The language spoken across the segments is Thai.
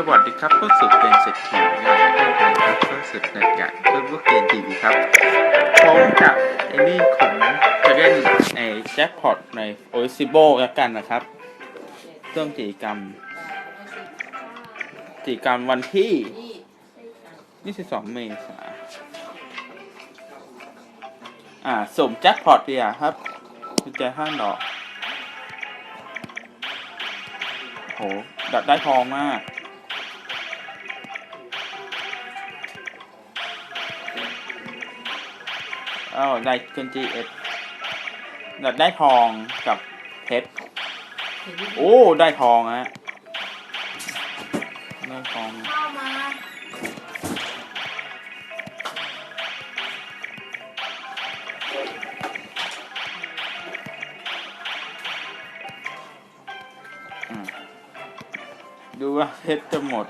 สวัสดีครับเข้าสู่เป็นเศรษฐีงานเพื่อนกันครับเข้าสู่รายการเพื่อนพวกเกมทีวีครับผมจะไอ้นี่ผมจะเล่นไอ้แจ็คพอตในโอซิโบแล้วกันนะครับเรื่องกิจกรรมกิจกรรมวันที่ 22 เมษาอ่าสมแจ็คพอตเดียครับกุญแจห้าดอกโหดัดได้ทองมาก อ้าวได้เกิน GS ดัดได้ทองกับเพชรโอ้ได้ทองฮะได้ทองเข้ามาอืมดูว่าเพชรจะหมด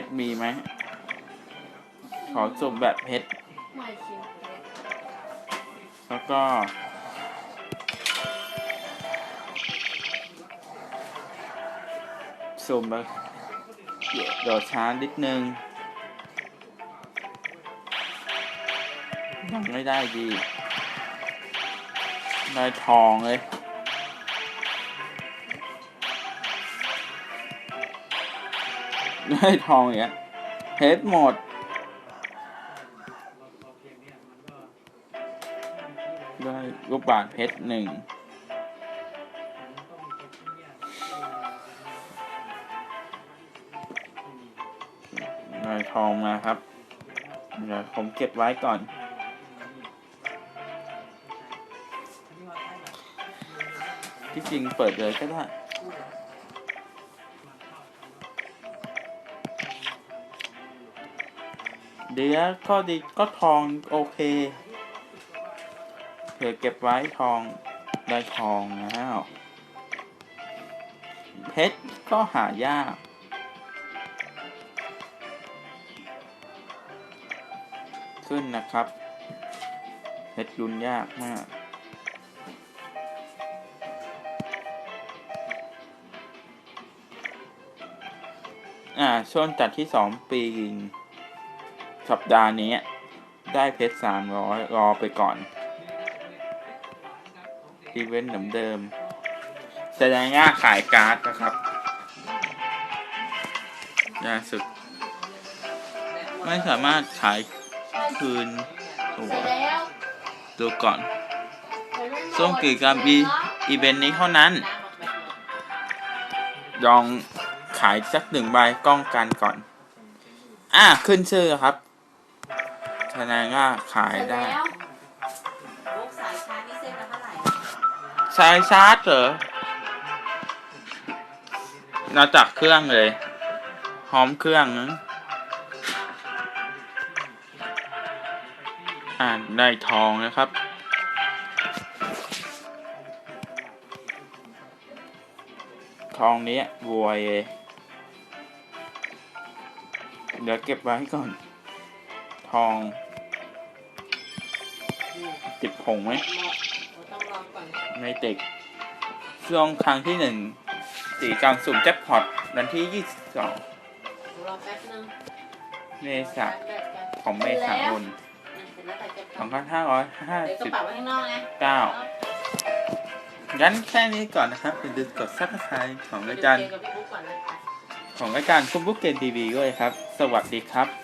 ชรมีไหม ขอสุ่มแบบเพชรไม่ชิมแล้วก็ สุ่มแบบโดดช้านิดนึง ยังไม่ได้ดี ได้ทองเลย ได้ทองอย่างเงี้ยเพชรหมด ได้รูปบาทเพชรหนึ่งได้ทองมาครับ เดี๋ยวผมเก็บไว้ก่อนที่จริงเปิดเลยก็ได้ เดี๋ยวก็ดีก็ทองโอเคเผื่อเก็บไว้ทองได้ทองแล้วเพชรก็หายาก ขึ้นนะครับเพชรรุนยากมากอ่าช่วงจัดที่สองปี สัปดาห์นี้ ได้เพชรสามร้อยรอไปก่อนอีเวนต์เหมือนเดิมแสดงว่าขายการ์ดนะครับล่าสุดไม่สามารถขายคืนตัวดูก่อนเดี๋ยวไม่งกิจกรรมอีอีเวนต์นี้เท่านั้น ลองขายสักหนึ่งใบกล้องกันก่อน อะ ขึ้นชื่อครับ แสดงว่าขายเสร็จได้แล้วลูกสายชาร์จนี่เส้นละเท่าไหร่สายชาร์จเหรอมาจากเครื่องเลย หอมเครื่องนะอ่าได้ทองนะครับ ทองนี้รวยเลยเดี๋ยวเก็บไว้ก่อน ทอง ติดผงไหมต้องรอก่อนในเด็กช่วงครั้งที่หนึ่งสีกรรมสุ่มแจ็คพอตวันที่22รอแป๊บนึงเมษาของเมษายนเสร็จแล้วแต่จะก2559เดี๋ยวกระเป๋าไว้ข้างนอกไงงั้นแค่นี้ก่อนนะครับอย่าลืมกดซับสไครต์ของรายการเดี๋ยวเจอกับพี่บุ๊กก่อนเลยค่ะของรายการคุณบุ๊กเกมทีวีด้วยครับ สวัสดีครับ